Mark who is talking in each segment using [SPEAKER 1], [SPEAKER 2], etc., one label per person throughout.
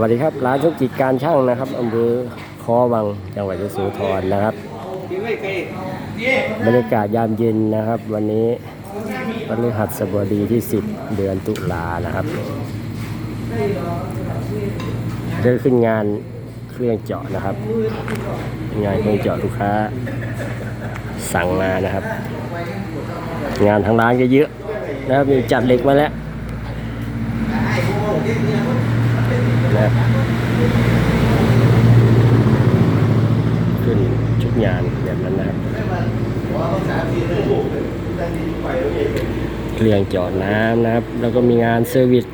[SPEAKER 1] วัสดีครับ ร้านชุกิจการช่างนะครับอำเภอคอวังจังหวัดยโสธรนะครับบรรยากาศยามเย็นนะครับ วันนี้วันฤหัสบดีที่ 10 เดือนตุลานะครับเดินขึ้นงานเครื่องเจาะนะครับ งานเครื่องเจาะลูกค้า สั่งมานะครับ งานทางร้านก็เยอะนะครับมีจัดเหล็กมาแล้ว นะขึ้นชุดงานแบบนั้นนะครับเครื่องเจาะน้ำนะครับ แล้วก็มีงานเซอร์วิส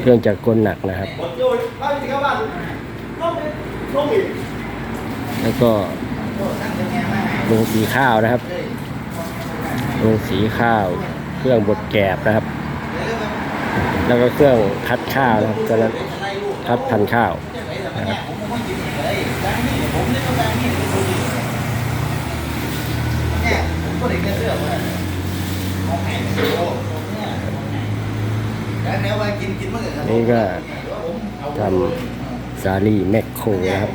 [SPEAKER 1] เครื่องจักรกลหนักนะครับ แล้วก็ลงสีข้าวนะครับลงสีข้าว เครื่องบดแกบนะครับ แล้วก็เครื่องคัดข้าวนะครับตอนนั้นคัดพันข้าวนะครับ
[SPEAKER 2] นี่ก็
[SPEAKER 1] ทำซาลีแมคโครนะครับ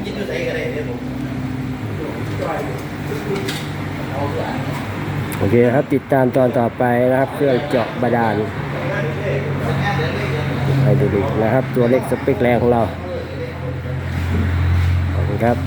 [SPEAKER 1] โอเคครับติดตามตอนต่อไปนะครับ เครื่องเจาะบาดาล ไฮดรอลิกนะครับ ตัวเล็กสเปคแรงของเรา ขอบคุณครับ